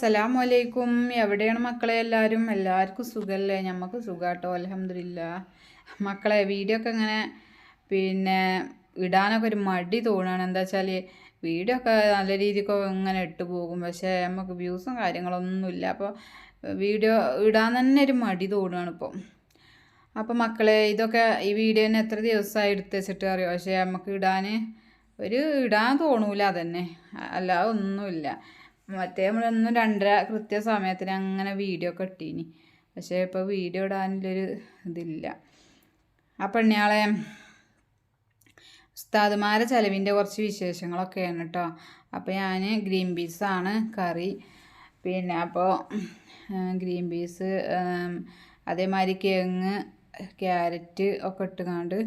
അസ്സലാമു വലൈക്കും എവിടെയാണ് മക്കളെ എല്ലാവരും എല്ലാവർക്കും സുഖമല്ലേ ഞമ്മക്ക് സുഖമാട്ടോ അലഹമില്ല മക്കളെ വീഡിയോ ഒക്കെ ഇങ്ങനെ പിന്നെ ഇടാനൊക്കെ ഒരു മടി തോന്നുകയാണ് എന്താ വെച്ചാൽ വീഡിയോ ഒക്കെ നല്ല രീതിക്ക് ഇങ്ങനെ ഇട്ട് പോകും. പക്ഷേ നമുക്ക് വ്യൂസും കാര്യങ്ങളൊന്നുമില്ല അപ്പോൾ വീഡിയോ ഇടാൻ തന്നെ ഒരു മടി തോന്നുകയാണ് ഇപ്പം. അപ്പോൾ മക്കളെ ഇതൊക്കെ ഈ വീഡിയോനെ എത്ര ദിവസമായി എടുത്ത് വെച്ചിട്ട് അറിയാം? പക്ഷേ നമുക്ക് ഇടാൻ ഒരു ഇടാൻ തോന്നൂല അതന്നെ. അല്ലാതെ ഒന്നുമില്ല. മറ്റേ നമ്മളൊന്നും രണ്ടര കൃത്യ സമയത്തിന് അങ്ങനെ വീഡിയോ ഒക്കെ ഇട്ടീനി. പക്ഷേ ഇപ്പോൾ വീഡിയോ ഇടാനുള്ളൊരു ഇതില്ല. ആ പെണ്ണിയാളെ ഉസ്താദുമാരെ ചെലവിന്റെ കുറച്ച് വിശേഷങ്ങളൊക്കെയാണ് കേട്ടോ അപ്പോൾ ഞാൻ ഗ്രീൻ പീസാണ് കറി. പിന്നെ അപ്പോൾ ഗ്രീൻ പീസ് അതേമാതിരി കിഴങ്ങ് ക്യാരറ്റ് ഒക്കെ ഇട്ടുകൊണ്ട്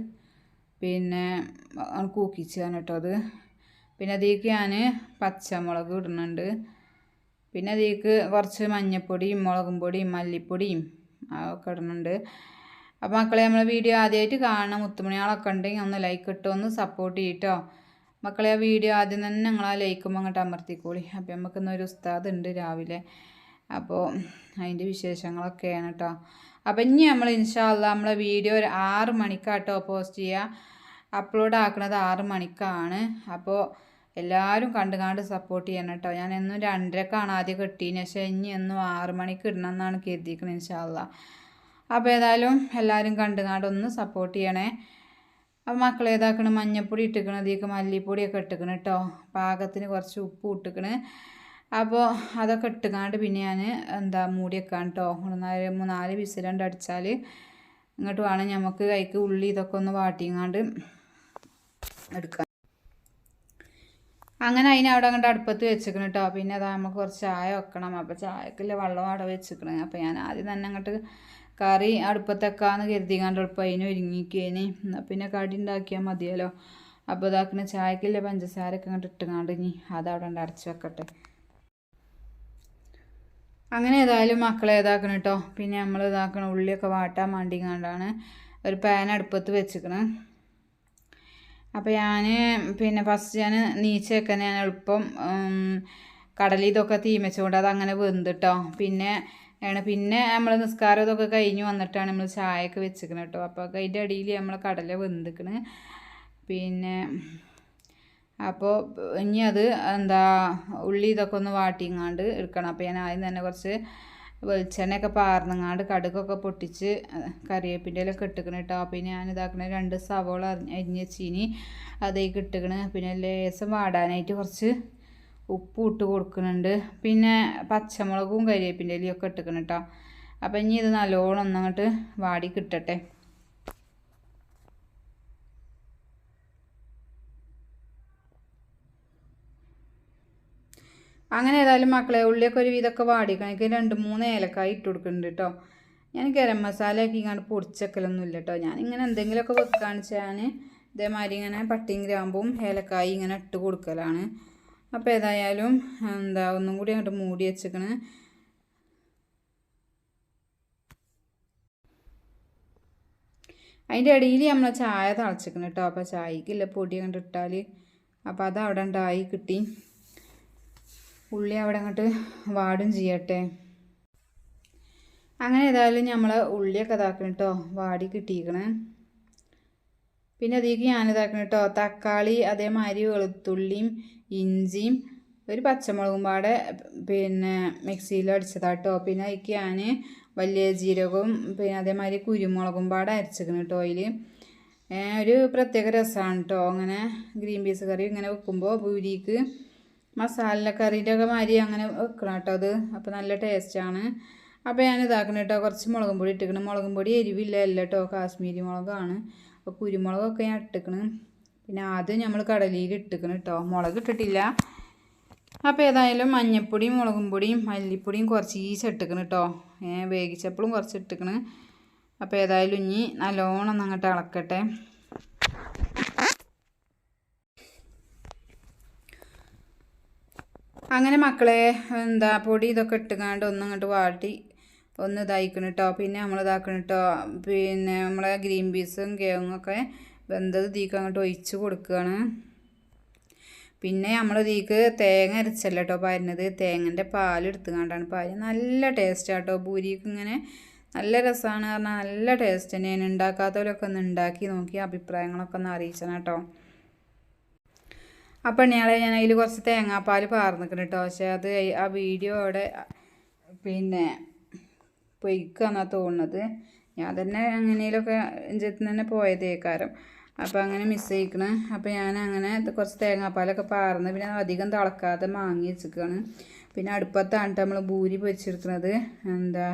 പിന്നെ കൂക്കിച്ചാണ് കേട്ടോ അത്. പിന്നെ അതിലേക്ക് ഞാൻ പച്ചമുളക് ഇടുന്നുണ്ട്. പിന്നെ അതിലേക്ക് കുറച്ച് മഞ്ഞൾപ്പൊടിയും മുളകും പൊടിയും മല്ലിപ്പൊടിയും ഒക്കെ ഇടുന്നുണ്ട്. അപ്പോൾ മക്കളെ നമ്മളെ വീഡിയോ ആദ്യമായിട്ട് കാണണം മുത്തുമണികളൊക്കെ ഉണ്ടെങ്കിൽ ഒന്ന് ലൈക്ക് ഇട്ടോ ഒന്ന് സപ്പോർട്ട് ചെയ്യട്ടോ. മക്കളെ ആ വീഡിയോ ആദ്യം തന്നെ ഞങ്ങൾ ആ ലൈക്കുമ്പോൾ അങ്ങോട്ട് അമർത്തിക്കോളി. അപ്പോൾ നമുക്ക് ഇന്നൊരു ഉസ്താദ് ഉണ്ട് രാവിലെ. അപ്പോൾ അതിന്റെ വിശേഷങ്ങളൊക്കെയാണ് കേട്ടോ. അപ്പം ഇനി നമ്മൾ ഇൻഷാല്ല നമ്മളെ വീഡിയോ ഒരു ആറ് മണിക്കാട്ടോ പോസ്റ്റ് ചെയ്യുക അപ്ലോഡ് ആക്കുന്നത് ആറ് മണിക്കാണ്. അപ്പോൾ എല്ലാവരും കണ്ട് കണ്ട് സപ്പോർട്ട് ചെയ്യണം കേട്ടോ ഞാൻ എന്നും രണ്ടരക്കാണ് ആദ്യം കിട്ടീന്. പക്ഷേ ഇനി എന്നും ആറ് മണിക്ക് ഇടണം എന്നാണ് കരുതിയിരിക്കുന്നത് ഇൻഷാല്ല അപ്പോൾ ഏതായാലും എല്ലാവരും കണ്ട് കണ്ട് ഒന്ന് സപ്പോർട്ട് ചെയ്യണേ. അപ്പോൾ മക്കൾ ഏതാക്കണ്? മഞ്ഞപ്പൊടി ഇട്ടിക്കണം. അതിലേക്ക് മല്ലിപ്പൊടിയൊക്കെ ഇട്ടിക്കണം കേട്ടോ പാകത്തിന് കുറച്ച് ഉപ്പ് ഇട്ടിക്കണ്. അപ്പോൾ അതൊക്കെ ഇട്ടുകാണ്ട് പിന്നെ ഞാൻ എന്താ മൂടി വെക്കാൻ കേട്ടോ നാല് മൂന്നാൽ വിസിലണ്ട് അടിച്ചാൽ ഇങ്ങോട്ട് വേണം നമുക്ക് കൈക്ക് ഉള്ളി ഇതൊക്കെ ഒന്ന് വാട്ടിങ്ങാണ്ട് എടുക്കാം അങ്ങനെ അതിനെ അവിടെ അങ്ങോട്ട് അടുപ്പത്ത് വെച്ചിക്കണം കേട്ടോ പിന്നെ അതാ നമുക്ക് കുറച്ച് ചായ വെക്കണം. അപ്പോൾ ചായക്കില്ല വെള്ളം അവിടെ വെച്ചിക്കണം അപ്പോൾ ഞാൻ ആദ്യം തന്നെ അങ്ങോട്ട് കറി അടുപ്പത്തൊക്കാന്ന് കരുതിങ്ങാണ്ട് എളുപ്പം അതിന് ഒരുങ്ങിക്കേന്. പിന്നെ കടി ഉണ്ടാക്കിയാൽ മതിയല്ലോ. അപ്പോൾ ഇതാക്കുന്ന ചായക്കുള്ള പഞ്ചസാരയൊക്കെ അങ്ങോട്ട് ഇട്ടുകാണ്ട് ഇനി അതവിടെ ഉണ്ട് അടച്ച് വെക്കട്ടെ. അങ്ങനെ ഏതായാലും മക്കളെ ഇതാക്കണം കേട്ടോ പിന്നെ നമ്മൾ ഇതാക്കണം ഉള്ളിയൊക്കെ വാട്ടാൻ വേണ്ടി കണ്ടാണ് ഒരു പാൻ അടുപ്പത്ത് വെച്ചിക്കണം. അപ്പോൾ ഞാൻ പിന്നെ ഫസ്റ്റ് ഞാൻ നീച്ചൊക്കെ ഞാൻ എളുപ്പം കടലിൽ ഇതൊക്കെ തീമച്ചുകൊണ്ട് അത് അങ്ങനെ വെന്തിട്ടോ. പിന്നെ ആണ് പിന്നെ നമ്മൾ നിസ്കാരം ഇതൊക്കെ കഴിഞ്ഞ് വന്നിട്ടാണ് നമ്മൾ ചായയൊക്കെ വെച്ചിരിക്കുന്നത് കേട്ടോ അപ്പോൾ അതിന്റെ അടിയിൽ നമ്മൾ കടല വെന്തിക്കണ്. പിന്നെ അപ്പോൾ ഇനി അത് എന്താ ഉള്ളി ഇതൊക്കെ ഒന്ന് വാട്ടിങ്ങാണ്ട് എടുക്കണം. അപ്പോൾ ഞാൻ ആദ്യം തന്നെ കുറച്ച് വെളിച്ചെണ്ണയൊക്കെ പാർന്നങ്ങാണ്ട് കടുകൊക്കെ പൊട്ടിച്ച് കറിവേപ്പിന്റെ ഇട്ടുക്കണ കേട്ടോ പിന്നെ ഞാൻ ഇതാക്കണ രണ്ട് സവോള അരിഞ്ഞ ചീനി അതേക്ക് ഇട്ടുക്കണ് പിന്നെ ലേസം വാടാനായിട്ട് കുറച്ച് ഉപ്പ് ഇട്ട് കൊടുക്കുന്നുണ്ട് പിന്നെ പച്ചമുളകും കരിവേപ്പിന്റെ ഇലയൊക്കെ ഇട്ടിക്കണം കേട്ടോ അപ്പം ഇനി ഇത് നല്ലോണം ഒന്നങ്ങോട്ട് വാടി കിട്ടട്ടെ. അങ്ങനെ ഏതായാലും മക്കളെ ഉള്ളിയൊക്കെ ഒരു വിധമൊക്കെ വാടിക്കണം എനിക്ക് രണ്ട് മൂന്ന് ഏലക്കായ ഇട്ട് കൊടുക്കുന്നുണ്ട് കേട്ടോ ഞാൻ ഗരം മസാല ഒക്കെ ഇങ്ങോട്ട് പൊടിച്ചക്കലൊന്നും ഇല്ല കേട്ടോ ഞാൻ ഇങ്ങനെ എന്തെങ്കിലുമൊക്കെ വെക്കാന്ന് വെച്ചാൽ ഇതേമാതിരി ഇങ്ങനെ പട്ടിയും ഗ്രാമ്പും ഏലക്കായി ഇങ്ങനെ ഇട്ട് കൊടുക്കലാണ്. അപ്പോൾ ഏതായാലും എന്താ ഒന്നും കൂടി അങ്ങോട്ട് മൂടി വെച്ചേക്കണ്. അതിന്റെ ഇടയിൽ നമ്മൾ ചായ തളച്ചിക്കണം കേട്ടോ അപ്പോൾ ചായക്കില്ല പൊടി കണ്ടിട്ടാൽ അപ്പോൾ അത് അവിടെ ഉണ്ടായി കിട്ടി. ഉള്ളി അവിടെ അങ്ങോട്ട് വാടും ചെയ്യട്ടെ. അങ്ങനെ ഏതായാലും നമ്മൾ ഉള്ളിയൊക്കെ ഇതാക്കണം കേട്ടോ വാടി കിട്ടിയിരിക്കണേ. പിന്നെ അതിലേക്ക് ഞാനിതാക്കണം കേട്ടോ തക്കാളി അതേമാതിരി വെളുത്തുള്ളിയും ഇഞ്ചിയും ഒരു പച്ചമുളകും പാടെ പിന്നെ മിക്സിയിൽ അടിച്ചതാട്ടോ പിന്നെ അതിലേക്ക് ഞാൻ വലിയ ജീരകവും പിന്നെ അതേമാതിരി കുരുമുളകും പാടെ അരച്ചിരിക്കണം കേട്ടോ അതിൽ ഒരു പ്രത്യേക രസമാണ് കേട്ടോ അങ്ങനെ ഗ്രീൻ പീസ് കറി ഇങ്ങനെ വെക്കുമ്പോൾ പൂരിക്ക് മസാല കറീന്റെ ഒക്കെ മാതിരി അങ്ങനെ വെക്കണം കേട്ടോ അത്. അപ്പോൾ നല്ല ടേസ്റ്റാണ് അപ്പോൾ ഞാൻ ഇതാക്കണം കേട്ടോ കുറച്ച് മുളകും പൊടി ഇട്ടിക്കണം മുളകും പൊടി എരിവില്ല അല്ല കേട്ടോ കാശ്മീരി മുളകാണ്. അപ്പോൾ കുരുമുളകൊക്കെ ഞാൻ ഇട്ടിക്കണം. പിന്നെ ആദ്യം നമ്മൾ കടലിയിൽ ഇട്ടിക്കണം കേട്ടോ. മുളക് ഇട്ടിട്ടില്ല. അപ്പോൾ ഏതായാലും മഞ്ഞൾപ്പൊടിയും മുളകും പൊടിയും മല്ലിപ്പൊടിയും കുറച്ച് ഈസ് ഇട്ടിക്കണം കേട്ടോ. വേഗിച്ചപ്പോഴും കുറച്ച് ഇട്ടിക്കണം. അപ്പോൾ ഏതായാലും ഇനി നല്ലോണം അങ്ങോട്ട് ഇളക്കട്ടെ. അങ്ങനെ മക്കളെ എന്താ പൊടി ഇതൊക്കെ ഇട്ടുകാണ്ട് ഒന്ന് അങ്ങോട്ട് വാട്ടി. ഒന്ന് ഇതായിക്കണം കേട്ടോ പിന്നെ നമ്മൾ ഇതാക്കണം കേട്ടോ പിന്നെ നമ്മളെ ഗ്രീൻ പീസും കേങ്ങൊക്കെ വെന്തത് തീക്ക് അങ്ങോട്ട് ഒഴിച്ച് കൊടുക്കുകയാണ് പിന്നെ നമ്മൾ ഇതിലേക്ക് തേങ്ങ അരച്ചല്ല കേട്ടോ പാരുന്നത്. തേങ്ങന്റെ പാലെടുത്ത് കണ്ടാണ് നല്ല ടേസ്റ്റാണ് കേട്ടോ പൂരിക്ക് ഇങ്ങനെ നല്ല രസമാണ് കാരണം നല്ല ടേസ്റ്റ് ഞാൻ ഉണ്ടാക്കാത്തവരൊക്കെ ഒന്ന് ഉണ്ടാക്കി നോക്കി അഭിപ്രായങ്ങളൊക്കെ ഒന്ന് അറിയിച്ചാണ് കേട്ടോ അപ്പം ഇയാളെ ഞാൻ അതിൽ കുറച്ച് തേങ്ങാപ്പാൽ പാർന്നിക്കണം കേട്ടോ പക്ഷേ അത് ആ വീഡിയോ അവിടെ പിന്നെ പൊയ്ക്കാന്നാ തോന്നുന്നത്. ഞാൻ തന്നെ അങ്ങനെയൊക്കെ ചെത്തിന് തന്നെ പോയതേക്കാരം. അപ്പോൾ അങ്ങനെ മിസ് ചെയ്യിക്കണ് അപ്പോൾ ഞാൻ അങ്ങനെ കുറച്ച് തേങ്ങാപ്പാലൊക്കെ പാർന്ന് പിന്നെ അധികം തിളക്കാതെ മാങ്ങി വെച്ചിരിക്കുകയാണ് പിന്നെ അടുപ്പത്താണ് നമ്മൾ ഭൂരി പൊരിച്ചെടുക്കുന്നത് എന്താ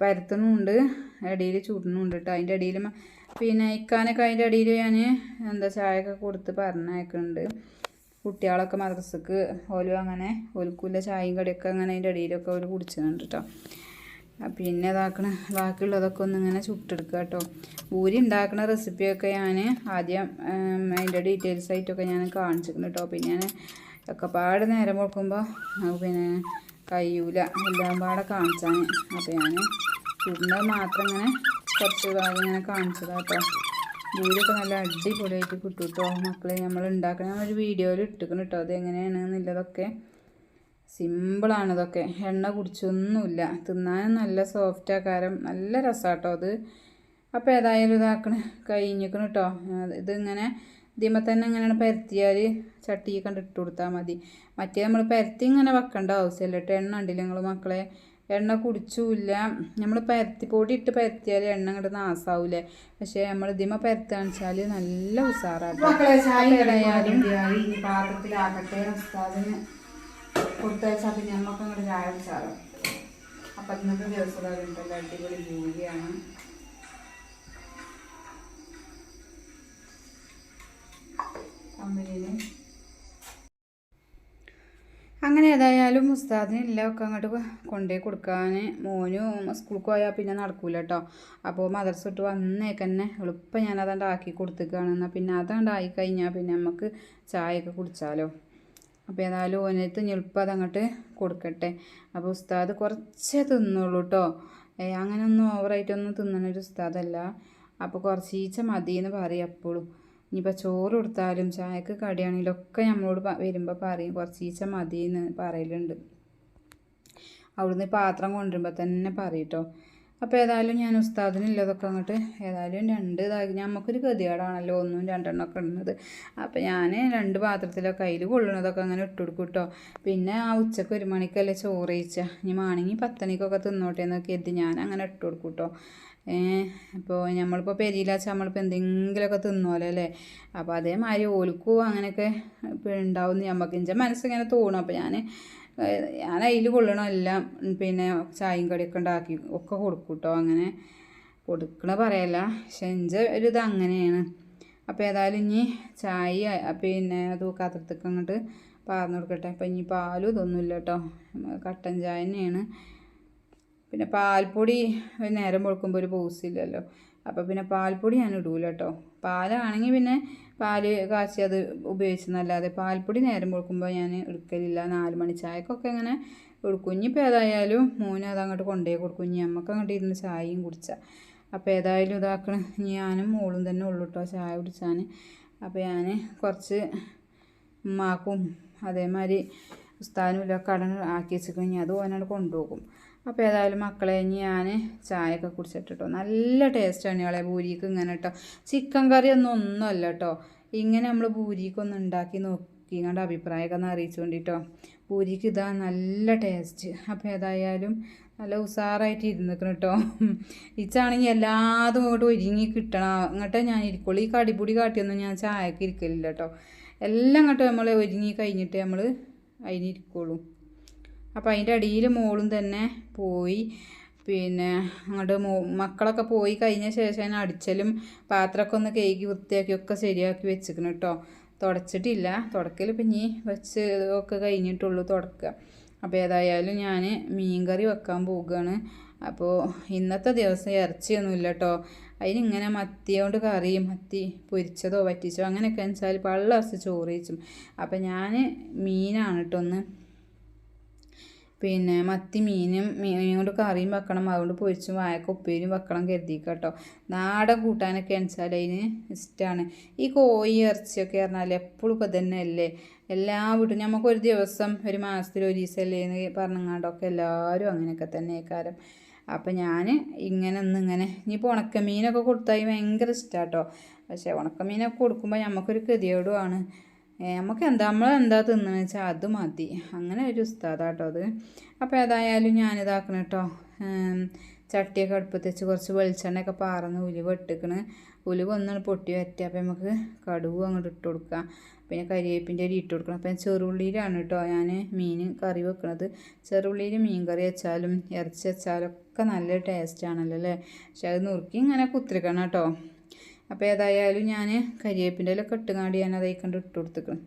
പരത്തുന്നുണ്ട് ഇടയിൽ ചൂടുന്നുണ്ട് കേട്ടോ അതിന്റെ ഇടയിൽ പിന്നെ ഇക്കാനൊക്കെ അതിന്റെ അടിയിൽ ഞാൻ എന്താ ചായയൊക്കെ കൊടുത്ത് പറഞ്ഞയക്കുന്നുണ്ട് കുട്ടികളൊക്കെ മദ്രസക്ക് ഓലും അങ്ങനെ ഓൽക്കുള്ള ചായയും കടിയൊക്കെ അങ്ങനെ അതിന്റെ അടിയിലൊക്കെ അവർ കുടിച്ചിട്ടുണ്ട് കേട്ടോ പിന്നെ ഇതാക്കണ ബാക്കിയുള്ളതൊക്കെ ഒന്ന് ഇങ്ങനെ ചുട്ടെടുക്കുക കേട്ടോ പൂരി ഉണ്ടാക്കുന്ന റെസിപ്പിയൊക്കെ ഞാൻ ആദ്യം അതിന്റെ ഡീറ്റെയിൽസ് ആയിട്ടൊക്കെ ഞാൻ കാണിച്ചിട്ടുണ്ട് കേട്ടോ പിന്നെ ഞാൻ ഒക്കെ പാട് നേരം കൊടുക്കുമ്പോൾ പിന്നെ കഴിയൂല എല്ലാം പാടെ കാണിച്ചാണ്. അപ്പോൾ ഞാൻ ചുടുന്നത് മാത്രം ഇങ്ങനെ കുറച്ച് ഭാഗം ഇങ്ങനെ കാണിച്ചതാണ് കേട്ടോ വീടൊക്കെ നല്ല അടിപൊളിയായിട്ട് കിട്ടും കേട്ടോ മക്കളെ. നമ്മൾ ഉണ്ടാക്കുന്ന ഒരു വീഡിയോയിൽ ഇട്ടിക്കണം കേട്ടോ. അത് എങ്ങനെയാണെന്നുള്ളതൊക്കെ സിമ്പിളാണ് ഇതൊക്കെ. എണ്ണ കുടിച്ചൊന്നുമില്ല. തിന്നാനും നല്ല സോഫ്റ്റ് ആക്കാരം. നല്ല രസമാട്ടോ അത്. അപ്പോൾ ഏതായാലും ഇതാക്കണ കഴിഞ്ഞിക്കണം കേട്ടോ. ഇതിങ്ങനെ ഇതിമ്മ തന്നെ ഇങ്ങനെയാണ് പരത്തിയാൽ ചട്ടി കണ്ടിട്ട് കൊടുത്താൽ മതി. മറ്റേ നമ്മൾ പരത്തി ഇങ്ങനെ വെക്കേണ്ട ആവശ്യമില്ല കേട്ടോ. എണ്ണ ഉണ്ടല്ലോ നിങ്ങൾ മക്കളെ? എണ്ണ കുടിച്ചില്ല. നമ്മൾ പരത്തി പൊടി ഇട്ട് പരത്തിയാൽ എണ്ണ ഇങ്ങോട്ട് നാസാവൂലേ പക്ഷേ നമ്മൾ ഇതിമ പരത്താന്ന് വെച്ചാൽ നല്ല ഏതായാലും പാത്രത്തിലാകട്ടെ ഉസ്താദിന് കൊടുത്തയച്ചാൽ പിന്നെ നമുക്ക് അങ്ങോട്ട് ചായ കുടിച്ചാലോ? അപ്പം ഇന്നത്തെ ദിവസം ഉണ്ടല്ലോ അടിപൊളി ജോലിയാണ് കമ്പനിയിൽ അങ്ങനെ ഏതായാലും ഉസ്താദിന് എല്ലാമൊക്കെ അങ്ങോട്ട് കൊണ്ടുപോയി കൊടുക്കാൻ മോനും സ്കൂൾക്ക് പോയാൽ പിന്നെ നടക്കൂല കേട്ടോ അപ്പോൾ മദർസ് വിട്ട് വന്നേക്കന്നെ എളുപ്പം ഞാൻ അതാണ്ട് ആക്കി കൊടുത്തേക്കാണ്. എന്നാൽ പിന്നെ അതാണ്ട് ആയി കഴിഞ്ഞാൽ പിന്നെ നമുക്ക് ചായയൊക്കെ കുടിച്ചാലോ. അപ്പോൾ ഏതായാലും ഓനത്ത് ഞെളുപ്പം അതങ്ങോട്ട് കൊടുക്കട്ടെ. അപ്പോൾ ഉസ്താദ് കുറച്ചേ തിന്നുള്ളൂ കേട്ടോ അങ്ങനെയൊന്നും ഓവറായിട്ടൊന്നും തിന്നണൊരു ഉസ്താദല്ല. അപ്പോൾ കുറച്ചീച്ച മതി എന്ന് പറയും എപ്പോഴും ഇനിയിപ്പോൾ ചോറ് കൊടുത്താലും ചായക്ക് കടിയാണെങ്കിലും ഒക്കെ നമ്മളോട് വരുമ്പോൾ പറയും കുറച്ച് ഈച്ച മതി എന്ന് പറയലുണ്ട്. അവിടുന്ന് പാത്രം കൊണ്ടുവരുമ്പോൾ തന്നെ പറയട്ടോ. അപ്പോൾ ഏതായാലും ഞാൻ ഉസ്താദിനുള്ളതൊക്കെ അങ്ങോട്ട് ഏതായാലും രണ്ട് ഇതാക്കി നമുക്കൊരു ഗതികേടാണല്ലോ ഒന്നും രണ്ടെണ്ണമൊക്കെ ഇടുന്നത്. അപ്പോൾ ഞാൻ രണ്ട് പാത്രത്തിലൊക്കെ അതിൽ കൊള്ളുന്നതൊക്കെ അങ്ങനെ ഇട്ട് കൊടുക്കും കേട്ടോ പിന്നെ ആ ഉച്ചയ്ക്ക് ഒരു മണിക്കല്ലേ ചോറ് കഴിച്ച? ഇനി മാണെങ്കിൽ പത്തണിക്കൊക്കെ തിന്നോട്ടെ എന്നൊക്കെ എത്തി ഞാൻ അങ്ങനെ ഇട്ട് കൊടുക്കും കേട്ടോ ഇപ്പോൾ നമ്മളിപ്പോൾ പെരിയിലാച്ച നമ്മളിപ്പോൾ എന്തെങ്കിലുമൊക്കെ തിന്നോലോ അല്ലേ അപ്പോൾ അതേമാതിരി ഓൽക്കും അങ്ങനെയൊക്കെ ഉണ്ടാവും നമുക്ക് എന്റെ മനസ്സിങ്ങനെ തോന്നും. അപ്പോൾ ഞാൻ ഞാൻ അതിൽ കൊള്ളണം എല്ലാം പിന്നെ ചായയും കടിയൊക്കെ ഉണ്ടാക്കി ഒക്കെ കൊടുക്കും കേട്ടോ അങ്ങനെ കൊടുക്കണ പറയല്ല. പക്ഷെ എന്റെ ഒരു ഇത് അങ്ങനെയാണ്. അപ്പോൾ ഏതായാലും ഇനി ചായ പിന്നെ അത് കത്രത്തൊക്കെ അങ്ങോട്ട് പാർന്നു കൊടുക്കട്ടെ. അപ്പം ഇനി പാലും ഇതൊന്നുമില്ല കേട്ടോ കട്ടൻ ചായ തന്നെയാണ്. പിന്നെ പാൽപ്പൊടി നേരം പൊഴുക്കുമ്പോൾ ഒരു പോസില്ലല്ലോ അപ്പോൾ പിന്നെ പാൽപ്പൊടി ഞാൻ ഇടൂല കേട്ടോ പാലാണെങ്കിൽ പിന്നെ പാൽ കാച്ചി അത് ഉപയോഗിച്ചെന്നല്ലാതെ പാൽപ്പൊടി നേരം കൊടുക്കുമ്പോൾ ഞാൻ എടുക്കലില്ല. നാല് മണി ചായക്കൊക്കെ ഇങ്ങനെ കൊടുക്കും ഇനിയിപ്പോൾ ഏതായാലും മോന് അത് അങ്ങോട്ട് കൊണ്ടുപോയി കൊടുക്കും. ഇനി നമുക്ക് അങ്ങോട്ട് ഇരുന്ന് ചായയും കുടിച്ചാൽ അപ്പോൾ ഏതായാലും ഇതാക്കണം. ഞാനും മോളും തന്നെ ഉള്ളു കേട്ടോ ചായ കുടിച്ചാൽ അപ്പോൾ ഞാൻ കുറച്ച് ഉമ്മാക്കും അതേമാതിരി ഉസ്താനും ഇല്ല കടൻ ആക്കി വെച്ചിട്ട് അത് ഓനോട് കൊണ്ടുപോകും അപ്പോൾ ഏതായാലും മക്കളെ ഞാൻ ചായയൊക്കെ കുടിച്ചിട്ടോ നല്ല ടേസ്റ്റാണ് ഇയാളെ പൂരിക്ക് ഇങ്ങനെ കേട്ടോ ചിക്കൻ കറി ഒന്നും ഒന്നുമല്ല കേട്ടോ ഇങ്ങനെ നമ്മൾ പൂരിക്ക് ഒന്ന് ഉണ്ടാക്കി നോക്കി കണ്ട അഭിപ്രായമൊക്കെ ഒന്ന് അറിയിച്ചു കൊണ്ടിട്ടോ പൂരിക്ക് ഇതാ നല്ല ടേസ്റ്റ്. അപ്പോൾ ഏതായാലും നല്ല ഉസാറായിട്ട് ഇരുന്നിക്കണം കേട്ടോ ഇച്ചാണെങ്കിൽ എല്ലാതും ഇങ്ങോട്ട് ഒരുങ്ങി കിട്ടണം. അങ്ങോട്ടേ ഞാൻ ഇരിക്കുള്ളൂ. ഈ കടിപൊടി കാട്ടിയൊന്നും ഞാൻ ചായക്ക് ഇരിക്കലില്ല കേട്ടോ എല്ലാം അങ്ങോട്ട് നമ്മൾ ഒരുങ്ങി കഴിഞ്ഞിട്ട് നമ്മൾ അതിനിരിക്കുള്ളൂ അപ്പോൾ അതിന്റെ അടിയിൽ മോളും തന്നെ പോയി. പിന്നെ അങ്ങോട്ട് മോ മക്കളൊക്കെ പോയി കഴിഞ്ഞ ശേഷം അടിച്ചലും പാത്രമൊക്കെ ഒന്ന് കേക്ക് വൃത്തിയാക്കി ഒക്കെ ശരിയാക്കി വെച്ചിരിക്കണം കേട്ടോ തുടച്ചിട്ടില്ല. തുടക്കൽ പിന്നെ വെച്ച് ഒക്കെ കഴിഞ്ഞിട്ടുള്ളൂ തുടക്കുക അപ്പോൾ ഏതായാലും ഞാൻ മീൻ കറി വെക്കാൻ പോവുകയാണ് അപ്പോൾ ഇന്നത്തെ ദിവസം ഇറച്ചിയൊന്നുമില്ല കേട്ടോ അതിനിങ്ങനെ മത്തിയോണ്ട് കറിയും മത്തി പൊരിച്ചതോ വറ്റിച്ചോ അങ്ങനെയൊക്കെ വെച്ചാൽ പള്ളറച്ച് ചോറ് വെച്ചും അപ്പോൾ ഞാൻ മീനാണ് കേട്ടോ ഒന്ന് പിന്നെ മത്തി മീനും മീനും കൊണ്ട് കറിയും വെക്കണം. അതുകൊണ്ട് പൊരിച്ചും വായക്ക ഉപ്പേരിയും വെക്കണം കരുതിക്കട്ടോ നാടൻ കൂട്ടാനൊക്കെ വെച്ചാൽ അതിന് ഇഷ്ടമാണ് ഈ കോഴി ഇറച്ചിയൊക്കെ പറഞ്ഞാൽ എപ്പോഴും ഇപ്പം തന്നെ അല്ലേ എല്ലാ വീട്ടും നമുക്ക് ഒരു ദിവസം ഒരു മാസത്തിൽ ഒരു ദിവസം അല്ലേ എന്ന് പറഞ്ഞങ്ങാണ്ടൊക്കെ എല്ലാവരും അങ്ങനെയൊക്കെ തന്നെ കാരം അപ്പം ഞാൻ ഇങ്ങനെ ഒന്ന് ഇങ്ങനെ ഇനിയിപ്പോൾ ഉണക്കമീനൊക്കെ കൊടുത്താൽ ഭയങ്കര ഇഷ്ടമാട്ടോ പക്ഷേ ഉണക്കമീനൊക്കെ കൊടുക്കുമ്പോൾ നമുക്കൊരു ഗതികേടുമാണ് നമുക്ക് എന്താ നമ്മൾ എന്താ തിന്നണെന്ന് വെച്ചാൽ അത് മതി. അങ്ങനെ ഒരു ഉസ്താദാട്ടോ അത്. അപ്പോൾ ഏതായാലും ഞാനിതാക്കണം കേട്ടോ ചട്ടിയൊക്കെ അടുപ്പത്ത് വെച്ച് കുറച്ച് വെളിച്ചെണ്ണയൊക്കെ പാറന്ന് ഉലി ഇട്ടിക്കണ്. ഉലുവ ഒന്നാണ് പൊട്ടി വരട്ടി. അപ്പോൾ നമുക്ക് കടുവ് അങ്ങോട്ട് ഇട്ട് കൊടുക്കാം. പിന്നെ കരിവേപ്പിന്റെ അരി ഇട്ട് കൊടുക്കണം. അപ്പം ചെറുള്ളിയിലാണ് കേട്ടോ ഞാൻ മീൻ കറി വെക്കുന്നത് ചെറുള്ളിയിൽ മീൻ കറി വെച്ചാലും ഇറച്ചി വെച്ചാലും ഒക്കെ നല്ല ടേസ്റ്റ് ആണല്ലോ അല്ലേ? പക്ഷെ അത് നുറുക്കി ഇങ്ങനെ കുത്തിരിക്കണം കേട്ടോ അപ്പോൾ ഏതായാലും ഞാൻ കരിയേപ്പിന്റെ ഇലൊക്കെ ഇട്ടുകാണ്ട് ഞാൻ അതേക്കണ്ട് ഇട്ട് കൊടുത്തേക്കണം.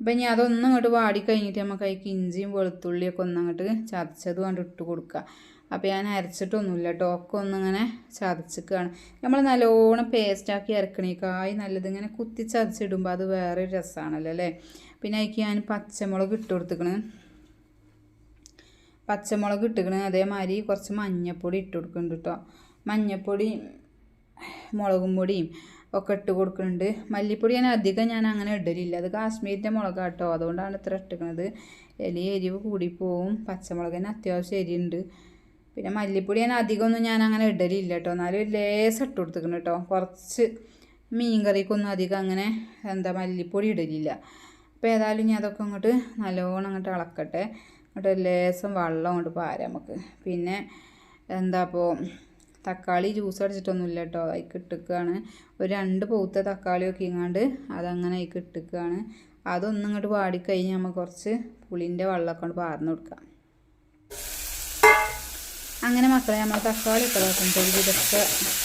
അപ്പം ഇനി അതൊന്നും അങ്ങോട്ട് വാടി കഴിഞ്ഞിട്ട് നമുക്ക് അതിക്ക് ഇഞ്ചിയും വെളുത്തുള്ളിയൊക്കെ ഒന്നങ്ങോട്ട് ചതച്ചത് കൊണ്ട് ഇട്ട് കൊടുക്കുക അപ്പോൾ ഞാൻ അരച്ചിട്ടൊന്നുമില്ല ഒക്കെ ഒന്നിങ്ങനെ ചതച്ചിക്കുകയാണ് നമ്മൾ നല്ലോണം പേസ്റ്റാക്കി ഇറക്കണേക്കായി നല്ലത് ഇങ്ങനെ കുത്തി ചതച്ചിടുമ്പോൾ അത് വേറെ രസമാണല്ലോ അല്ലേ? പിന്നെ അതിക്ക് ഞാൻ പച്ചമുളക് ഇട്ട് കൊടുത്തിക്കണ്. പച്ചമുളക് ഇട്ടിക്കണ്. അതേമാതിരി കുറച്ച് മഞ്ഞപ്പൊടി ഇട്ട് കൊടുക്കുന്നുണ്ട് കേട്ടോ മഞ്ഞൾപ്പൊടി മുളകും പൊടിയും ഒക്കെ ഇട്ട് കൊടുക്കുന്നുണ്ട്. മല്ലിപ്പൊടി ഞാൻ അധികം ഞാൻ അങ്ങനെ ഇടലില്ല. അത് കാശ്മീരിന്റെ മുളക് കേട്ടോ അതുകൊണ്ടാണ് ഇത്ര ഇട്ടിക്കണത്. എലി എരിവ് കൂടിപ്പോവും. പച്ചമുളക് തന്നെ അത്യാവശ്യം എരിയുണ്ട് പിന്നെ മല്ലിപ്പൊടി ഞാൻ അധികമൊന്നും ഞാൻ അങ്ങനെ ഇടലില്ല കേട്ടോ. എന്നാലും ലേസം ഇട്ട് കൊടുത്തിക്കണം കേട്ടോ. കുറച്ച് മീൻ കറിക്കൊന്നും അധികം അങ്ങനെ എന്താ മല്ലിപ്പൊടി ഇടലില്ല. അപ്പോൾ ഏതായാലും ഞാൻ അതൊക്കെ അങ്ങോട്ട് നല്ലോണം അങ്ങോട്ട് ഇളക്കട്ടെ. അങ്ങോട്ട് ലേസം വെള്ളം അങ്ങോട്ട് പാരാം നമുക്ക്. പിന്നെ എന്താ ഇപ്പോൾ തക്കാളി ജ്യൂസ് അടിച്ചിട്ടൊന്നുമില്ല കേട്ടോ. അതിക്ക് ഇട്ടിക്കുകയാണ് ഒരു രണ്ട് പൂത്ത തക്കാളി ഒക്കെ ഇങ്ങാണ്ട് അതങ്ങനെ അതിക്ക് ഇട്ടിക്കുകയാണ് അതൊന്നും ഇങ്ങോട്ട് വാടിക്കഴിഞ്ഞ് നമ്മൾ കുറച്ച് പുളിന്റെ വെള്ളമൊക്കെ കൊണ്ട് പാർന്ന് കൊടുക്കാം. അങ്ങനെ മക്കളെ നമ്മൾ തക്കാളി ഒക്കെ ഇതാക്കുമ്പോൾ ഇതൊക്കെ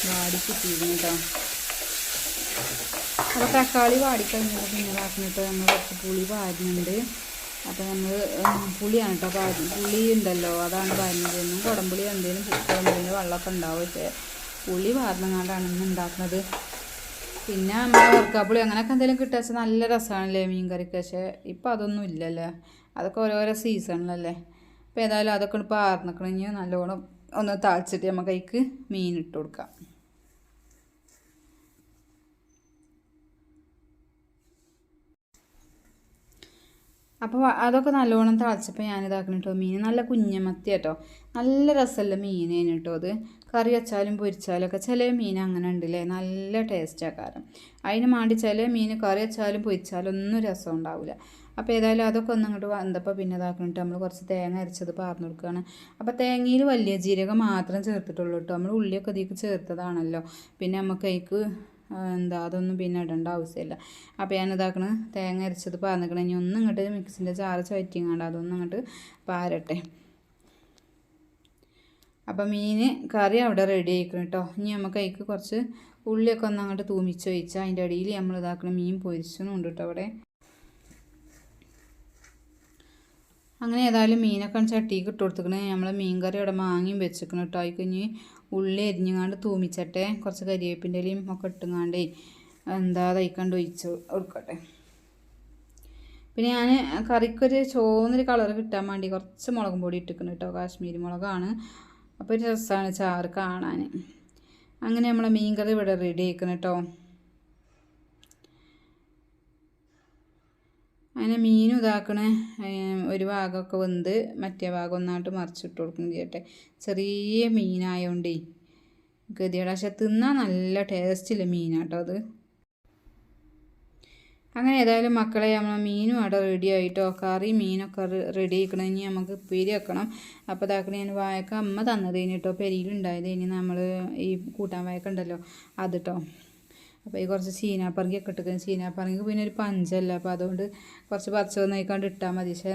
വാടി കിട്ടിയിരുന്നു കേട്ടോ. അപ്പോൾ തക്കാളി വാടിക്കഴിഞ്ഞപ്പോൾ പിന്നെ ഇതാക്കുന്നിട്ട് നമ്മൾ കുറച്ച് പുളി പാരുന്നുണ്ട്. അപ്പോൾ നമ്മൾ പുളിയാണ് കേട്ടോ പുളി ഉണ്ടല്ലോ അതാണ് പറഞ്ഞത് എന്നും കുടംപുളി എന്തെങ്കിലും കുടംപുളിന്റെ വെള്ളമൊക്കെ ഉണ്ടാവും. പക്ഷേ പുളി വാർന്നങ്ങാണ്ടാണ് ഇന്ന് ഉണ്ടാക്കുന്നത് പിന്നെ നമ്മൾ ഓർക്കാപ്പുളി അങ്ങനെയൊക്കെ എന്തെങ്കിലും കിട്ടുക നല്ല രസമാണല്ലേ മീൻ കറിക്ക് പക്ഷേ ഇപ്പം അതൊന്നും ഇല്ലല്ലേ. അതൊക്കെ ഓരോരോ സീസണിലല്ലേ. അപ്പോൾ ഏതായാലും അതൊക്കെ പാർന്നിക്കണമെങ്കിൽ നല്ലോണം ഒന്ന് താളിച്ചിട്ട് നമുക്ക് അതിക്ക് മീൻ ഇട്ട് കൊടുക്കാം. അപ്പോൾ അതൊക്കെ നല്ലോണം തിളച്ചപ്പോൾ ഞാൻ ഇതാക്കണം കേട്ടോ മീൻ നല്ല കുഞ്ഞമത്തി കേട്ടോ നല്ല രസമല്ല മീനേന് കേട്ടോ അത്. കറി വെച്ചാലും പൊരിച്ചാലും ഒക്കെ ചില മീൻ അങ്ങനെ ഉണ്ടല്ലേ? നല്ല ടേസ്റ്റാണ് കാരണം. അതിന് മാണ്ടി ചില മീൻ കറി വെച്ചാലും പൊരിച്ചാലും ഒന്നും രസം ഉണ്ടാവില്ല അപ്പോൾ ഏതായാലും അതൊക്കെ ഒന്ന് അങ്ങോട്ട് വന്നപ്പോൾ പിന്നെ ഇതാക്കണിട്ട് നമ്മൾ കുറച്ച് തേങ്ങ അരച്ചത് പാർന്നു കൊടുക്കുകയാണ് അപ്പോൾ തേങ്ങയിൽ വലിയ ജീരകം മാത്രം ചേർത്തിട്ടുള്ളൂ കേട്ടോ നമ്മൾ ഉള്ളിയൊക്കെ ഇതിലേക്ക് ചേർത്തതാണല്ലോ. പിന്നെ നമുക്ക് അതിക്ക് എന്താ അതൊന്നും പിന്നെ ഇടേണ്ട ആവശ്യമില്ല. അപ്പോൾ ഞാൻ ഇതാക്കണ തേങ്ങ അരച്ചത് പാർന്നിക്കണം. ഇനി ഒന്നും ഇങ്ങോട്ട് മിക്സിന്റെ ചാറ് ചവറ്റിങ്ങാണ്ട് അതൊന്നും ഇങ്ങോട്ട് പാരട്ടെ. അപ്പം മീൻ കറി അവിടെ റെഡി ആയിക്കണം കേട്ടോ ഇനി നമുക്ക് അതിക്ക് കുറച്ച് ഉള്ളിയൊക്കെ ഒന്ന് അങ്ങോട്ട് തൂമിച്ച് വെച്ചാൽ അതിന്റെ അടിയിൽ നമ്മൾ ഇതാക്കണം മീൻ പൊരിച്ചതുണ്ട് കേട്ടോ അവിടെ. അങ്ങനെ ഏതായാലും മീനൊക്കെ ചട്ടിക്ക് ഇട്ട് കൊടുത്തിക്കണേ. നമ്മൾ മീൻ കറി അവിടെ മാങ്ങിയും വെച്ചിക്കണം കേട്ടോ അതിക്ക് ഉള്ളി എരിഞ്ഞുങ്ങാണ്ട് തൂമിച്ചട്ടെ. കുറച്ച് കരിവേപ്പിന്റെ ഇലയും ഒക്കെ ഇട്ടുങ്ങാണ്ട് എന്താ തയ്ക്കാണ്ട് ഒഴിച്ച് കൊടുക്കട്ടെ. പിന്നെ ഞാൻ കറിക്കൊരു ചോന്നൊരു കളർ കിട്ടാൻ വേണ്ടി കുറച്ച് മുളകും പൊടി ഇട്ടിക്കണം കേട്ടോ. കാശ്മീരി മുളകാണ്. അപ്പോൾ ഒരു രസമാണ് ചാറ് കാണാൻ അങ്ങനെ നമ്മളെ മീൻ കറി ഇവിടെ റെഡി ആക്കണം കേട്ടോ. അങ്ങനെ മീനും ഇതാക്കണേ ഒരു ഭാഗമൊക്കെ വെന്ത് മറ്റേ ഭാഗം ഒന്നായിട്ട് മറിച്ചിട്ട് കൊടുക്കും ചെയ്യട്ടെ. ചെറിയ മീനായോണ്ടേ. ഗതിയുടെ പക്ഷെ തിന്നാൽ നല്ല ടേസ്റ്റില്ല മീനാട്ടോ അത്. അങ്ങനെ ഏതായാലും മക്കളെ നമ്മൾ മീനും അവിടെ റെഡി ആയിട്ടോ. കറി മീനൊക്കെ റെഡി ആക്കണം നമുക്ക് ഉപ്പേരി വെക്കണം. അപ്പോൾ ഇതാക്കണ ഞാൻ വായക്ക അമ്മ തന്നത് കഴിഞ്ഞിട്ടോ പെരിയിലുണ്ടായത് ഇനി നമ്മൾ ഈ കൂട്ടാൻ വായക്ക ഉണ്ടല്ലോ അത് കേട്ടോ അപ്പോൾ ഈ കുറച്ച് ചീനാപ്പറങ്കിയൊക്കെ ഇട്ടിട്ട് ചീനാപ്പറങ്ങി പിന്നെ ഒരു പഞ്ചല്ല. അപ്പോൾ അതുകൊണ്ട് കുറച്ച് പച്ച നോക്കാണ്ട് ഇട്ടാൽ മതി. പക്ഷേ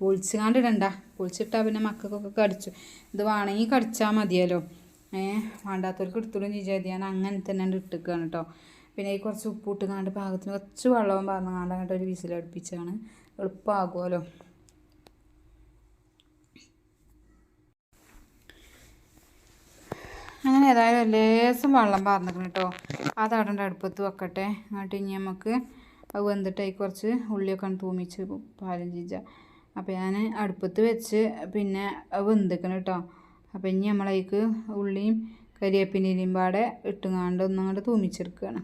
പൊളിച്ചുകാണ്ട് ഇടണ്ട. പൊളിച്ചിട്ടാൽ പിന്നെ മക്കൾക്കൊക്കെ കടിച്ചു. ഇത് വേണമെങ്കിൽ കടിച്ചാൽ മതിയല്ലോ. ഏഹ് വേണ്ടാത്തവർക്ക് എടുത്തോളും ചോദിച്ചാൽ ഞാൻ അങ്ങനെ തന്നെ ഇട്ടിക്കുകയാണ് കേട്ടോ പിന്നെ ഈ കുറച്ച് ഉപ്പ് ഇട്ടുകാണ്ട് പാകത്തിന് കുറച്ച് വെള്ളവും പറഞ്ഞുകാണ്ട് അങ്ങോട്ട് ഒരു വിസിലടുപ്പിച്ചാണ്. എളുപ്പമാകുമല്ലോ അങ്ങനെ ഏതായാലും ലേസം വെള്ളം പാർന്നിക്കണം കേട്ടോ അതവിടെ അടുപ്പത്ത് വെക്കട്ടെ. എന്നിട്ട് ഇനി നമുക്ക് അത് വെന്തിട്ടായി കുറച്ച് ഉള്ളിയൊക്കെ ഒന്ന് തൂമിച്ച് പാലും ചീച്ച അപ്പോൾ ഞാൻ അടുപ്പത്ത് വെച്ച് പിന്നെ അത് വെന്തിക്കണം കേട്ടോ അപ്പോൾ ഇനി നമ്മളതിക്ക് ഉള്ളിയും കരിവേപ്പിന്റെയും പാടെ ഇട്ടുങ്ങാണ്ട് ഒന്നങ്ങോട്ട് തൂമിച്ചെടുക്കുകയാണ്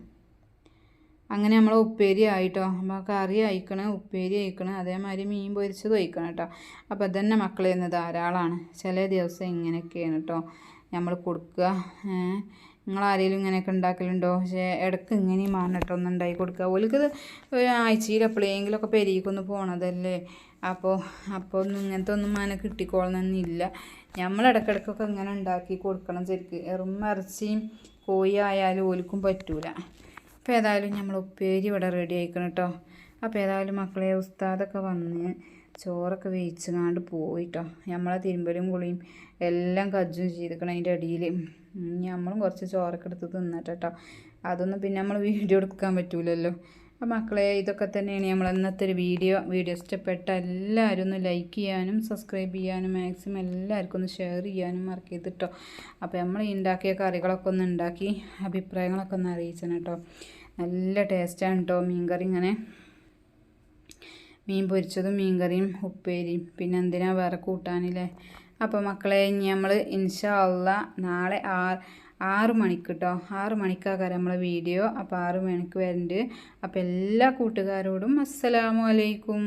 അങ്ങനെ നമ്മൾ ഉപ്പേരി ആയിട്ടോ അപ്പോൾ കറി അയക്കണം ഉപ്പേരി അയക്കണം അതേമാതിരി മീൻ പൊരിച്ചത് അയക്കണം കേട്ടോ അപ്പോൾ അതന്നെ മക്കളിൽ നിന്ന് ധാരാളമാണ് ചില ദിവസം ഇങ്ങനെയൊക്കെയാണ് കേട്ടോ നമ്മൾ കൊടുക്കുക. നിങ്ങൾ ഇങ്ങനെയൊക്കെ ഉണ്ടാക്കലുണ്ടോ? പക്ഷേ ഇടയ്ക്ക് ഇങ്ങനെയും മാറിട്ടൊന്നും ഉണ്ടാക്കി കൊടുക്കുക. ഓൽക്കത് ആഴ്ചയിൽ എപ്പോഴെങ്കിലുമൊക്കെ പെരുകിക്കൊന്ന് പോണതല്ലേ? അപ്പോൾ അപ്പോൾ ഒന്നും ഇങ്ങനത്തെ ഒന്നും മാന കിട്ടിക്കോളണമെന്നില്ല നമ്മൾ ഇടയ്ക്കിടയ്ക്കൊക്കെ ഇങ്ങനെ ഉണ്ടാക്കി കൊടുക്കണം ശരിക്ക്. എറും ഇറച്ചിയും കോഴി ആയാലും ഓൽക്കും പറ്റൂല. അപ്പോൾ ഏതായാലും നമ്മൾ ഉപ്പേരി ഇവിടെ റെഡി ആയിക്കണം കേട്ടോ അപ്പോൾ ഏതായാലും മക്കളെ ഉസ്താദൊക്കെ വന്ന് ചോറൊക്കെ വേവിച്ചങ്ങാണ്ട് പോയിട്ടോ. നമ്മളെ തിരുമ്പലും കുളിയും എല്ലാം കജ്ജും ചെയ്തിക്കണം അതിന്റെ അടിയിൽ നമ്മളും കുറച്ച് ചോറൊക്കെ എടുത്ത് തിന്നിട്ടോ അതൊന്നും പിന്നെ നമ്മൾ വീഡിയോ എടുക്കാൻ പറ്റൂലല്ലോ. അപ്പം മക്കളെ ഇതൊക്കെ തന്നെയാണ് നമ്മൾ ഇന്നത്തെ ഒരു വീഡിയോ. വീഡിയോ ഇഷ്ടപ്പെട്ട എല്ലാവരും ഒന്ന് ലൈക്ക് ചെയ്യാനും സബ്സ്ക്രൈബ് ചെയ്യാനും മാക്സിമം എല്ലാവർക്കും ഒന്ന് ഷെയർ ചെയ്യാനും മറക്കരുത് കേട്ടോ അപ്പോൾ നമ്മൾ ഉണ്ടാക്കിയ കറികളൊക്കെ ഒന്ന് ഉണ്ടാക്കി അഭിപ്രായങ്ങളൊക്കെ ഒന്ന് അറിയിച്ചാണ് കേട്ടോ നല്ല ടേസ്റ്റാണ് കേട്ടോ മീൻകറി ഇങ്ങനെ. മീൻ പൊരിച്ചതും മീൻകറിയും ഉപ്പേരിയും. പിന്നെ എന്തിനാ വേറെ കൂട്ടാനില്ലേ? അപ്പോൾ മക്കളെ ഇനി നമ്മൾ ഇൻഷാ അല്ല നാളെ ആറ് ആറ് മണിക്ക് കേട്ടോ ആറ് മണിക്കാകാരം നമ്മളെ വീഡിയോ. അപ്പോൾ ആറ് മണിക്ക് വരുന്നുണ്ട് അപ്പോൾ എല്ലാ കൂട്ടുകാരോടും അസ്സലാമു അലൈക്കും.